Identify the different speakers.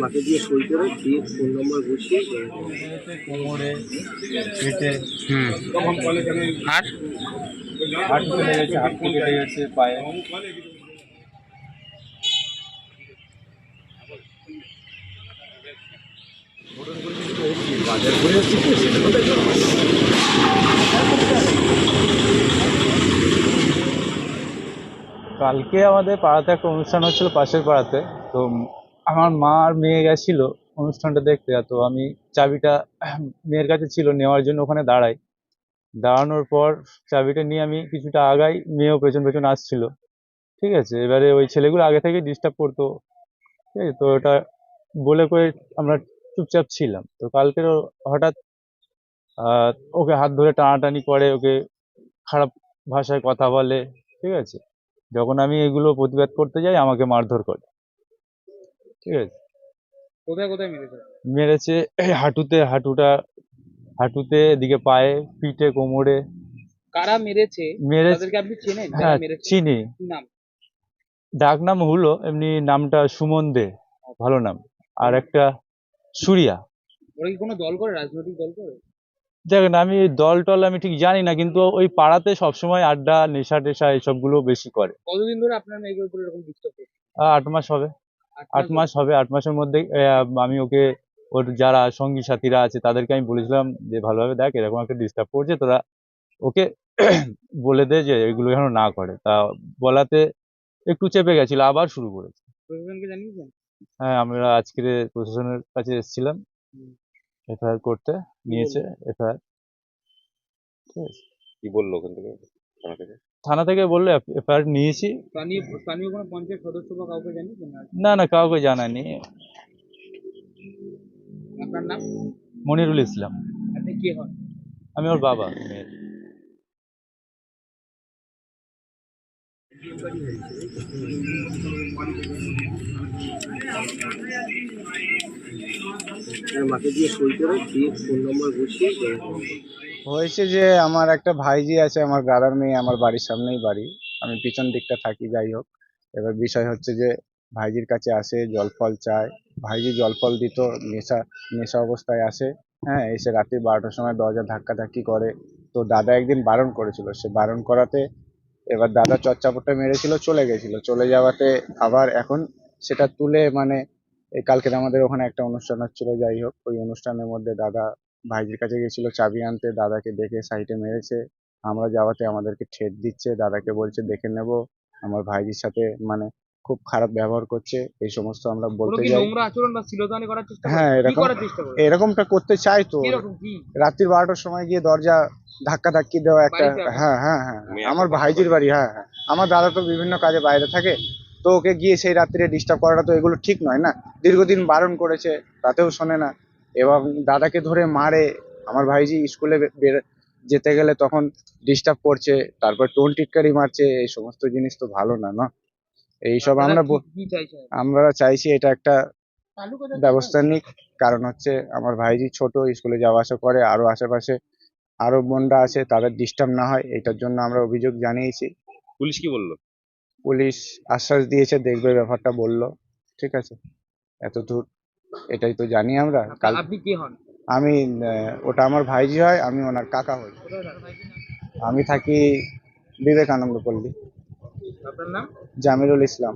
Speaker 1: মাকে দিয়ে সই করে দিয়ে ফোন নম্বর বসিয়ে
Speaker 2: কোমরে পেটে
Speaker 3: হুম।
Speaker 2: হাত কেটে গেছে হাত কেটে গেছে পায়ে।
Speaker 1: বাজার করে সেটা কোথায় যাব?
Speaker 2: কালকে আমাদের পাড়াতে একটা অনুষ্ঠান হচ্ছিল পাশের পাড়াতে। তো আমার মা আর মেয়ে গেছিল অনুষ্ঠানটা দেখতে। তো আমি চাবিটা মেয়ের কাছে ছিল, নেওয়ার জন্য ওখানে দাঁড়াই। দাঁড়ানোর পর চাবিটা নিয়ে আমি কিছুটা আগাই, মেয়েও পেছন পেছন আসছিল। ঠিক আছে, এবারে ওই ছেলেগুলো আগে থেকে ডিস্টার্ব করতো। ঠিক আছে, তো ওটা বলে করে আমরা চুপচাপ ছিলাম। তো কালকের হঠাৎ ওকে হাত ধরে টানাটানি করে, ওকে খারাপ ভাষায় কথা বলে। ঠিক আছে যখন আমি এগুলো প্রতিবাদ করতে যাই আমাকে মারধর করে। ঠিক আছে?
Speaker 3: কোথায় কোথায় মেরেছে?
Speaker 2: মেরেছে হাঁটুতে হাঁটুটা হাঁটুতে এদিকে পায়ে পিঠে কোমরে।
Speaker 3: কারা মেরেছে?
Speaker 2: মেরে
Speaker 3: তাদেরকে আপনি চেনেন?
Speaker 2: হ্যাঁ চিনি।
Speaker 3: নাম?
Speaker 2: ডাক নাম হলো এমনি নামটা সুমন দে ভালো নাম। আর একটা সুরিয়া।
Speaker 3: ওরা কি কোনো দল করে রাজনৈতিক দল করে?
Speaker 2: দেখেন আমি দল টল আমি ঠিক জানি না কিন্তু ওই পাড়াতে সবসময় আড্ডা নেশা টেশা এসবগুলো বেশি করে।
Speaker 3: কতদিন ধরে আপনার মেয়ের উপর এরকম ডিস্টার্ব
Speaker 2: আহ, আট মাস হবে। আট মাস হবে আট মাসের মধ্যে আমি ওকে ওর যারা সঙ্গী সাথীরা আছে তাদেরকে আমি বলেছিলাম যে ভালোভাবে দেখ এরকম একটা ডিস্টার্ব করছে তোরা ওকে বলে দে যে এগুলো যেন না করে। তা বলাতে একটু চেপে গেছিল আবার শুরু করেছে।
Speaker 3: প্রশাসনকে জানিয়েছেন?
Speaker 2: হ্যাঁ আমরা আজকে প্রশাসনের কাছে এসেছিলাম।
Speaker 3: হুম।
Speaker 2: এফআইআর করতে নিয়েছে এফআইআর ঠিক আছে।
Speaker 4: কি বলল ওখান থেকে? থানা থেকে?
Speaker 2: থানা থেকে বলল এফআইআর নিয়েছি।
Speaker 3: স্থানীয় স্থানীয় কোনো পঞ্চায়েত সদস্য বা কাউকে জানিয়েছেন না।
Speaker 2: না না কাউকে জানায়নি।
Speaker 3: আপনার নাম?
Speaker 2: মনিরুল ইসলাম।
Speaker 3: আপনি কে হন?
Speaker 2: আমি ওর বাবা মেয়ের
Speaker 1: বসিয়ে
Speaker 5: হয়েছে যে আমার একটা ভাইজি আছে, আমার দাদার মেয়ে, আমার বাড়ির সামনেই বাড়ি। আমি পিছন দিকটা থাকি, যাই হোক। এবার বিষয় হচ্ছে যে ভাইজির কাছে আসে, জল ফল চায়। ভাইজি জল ফল দিত, নেশা নেশা অবস্থায় আসে। হ্যাঁ এসে রাত্রি বারোটার সময় দরজা ধাক্কা ধাক্কি করে। তো দাদা একদিন বারণ করেছিল। সে বারণ করাতে এবার দাদা চচ্চাপটা মেরেছিল, চলে গেছিল। চলে যাওয়াতে আবার এখন সেটা তুলে মানে কালকে আমাদের ওখানে একটা অনুষ্ঠান হচ্ছিল, যাই হোক। ওই অনুষ্ঠানের মধ্যে দাদা ভাইজির কাছে গেছিল, চাবি আনতে, দাদাকে দেখে সাইডে মেরেছে। আমরা যাওয়াতে আমাদেরকে ঠেট দিচ্ছে, দাদাকে বলছে, দেখে নেব। আমার ভাইজির সাথে মানে খুব খারাপ ব্যবহার করছে এই সমস্ত আমরা বলতে
Speaker 3: কি
Speaker 5: যাই।
Speaker 3: নোংরা আচরণ বা শিলতানি করার চেষ্টা
Speaker 5: হ্যাঁ
Speaker 3: কি
Speaker 5: এরকম
Speaker 3: করার চেষ্টা করে
Speaker 5: এরকমটা করতে চাই তো। রাত্রি বারোটার সময় গিয়ে দরজা ধাক্কা ধাক্কি দেওয়া একটা
Speaker 3: বাড়িতে আসে?
Speaker 5: হ্যাঁ হ্যাঁ হ্যাঁ
Speaker 4: মেয়ে
Speaker 5: আমার ভাইজির বাড়ি হ্যাঁ হ্যাঁ। আমার দাদা তো বিভিন্ন কাজে বাইরে থাকে। তো ওকে গিয়ে সেই রাত্রে ডিস্টার্ব করাটা তো এগুলো ঠিক নয় না? দীর্ঘদিন বারণ করেছে তাতেও শোনে না। এবং দাদাকে ধরে মারে। আমার ভাইজি স্কুলে যেতে গেলে তখন ডিস্টার্ব করছে তারপর টোন টিটকারি মারছে এই সমস্ত জিনিস তো ভালো না না? এইসব আমরা আমরা চাইছি এটা একটা ব্যবস্থা নিক। কারণ হচ্ছে আমার ভাইজি ছোট স্কুলে যাওয়া আসা করে আরও আশেপাশে আরও বোনরা আছে তাদের ডিস্টার্ব না হয় এটার জন্য আমরা অভিযোগ জানিয়েছি।
Speaker 4: পুলিশ কি বলল?
Speaker 5: পুলিশ আশ্বাস দিয়েছে দেখবে ব্যাপারটা বলল। ঠিক আছে? এত দূর এটাই তো জানি আমরা। কাল
Speaker 3: আপনি কে হন?
Speaker 5: আমি আহ, ওটা আমার ভাইজি হয় আমি ওনার কাকা হই। আমি থাকি বিবেকানন্দ পল্লী।
Speaker 3: আপনার নাম?
Speaker 5: জামিরুল ইসলাম।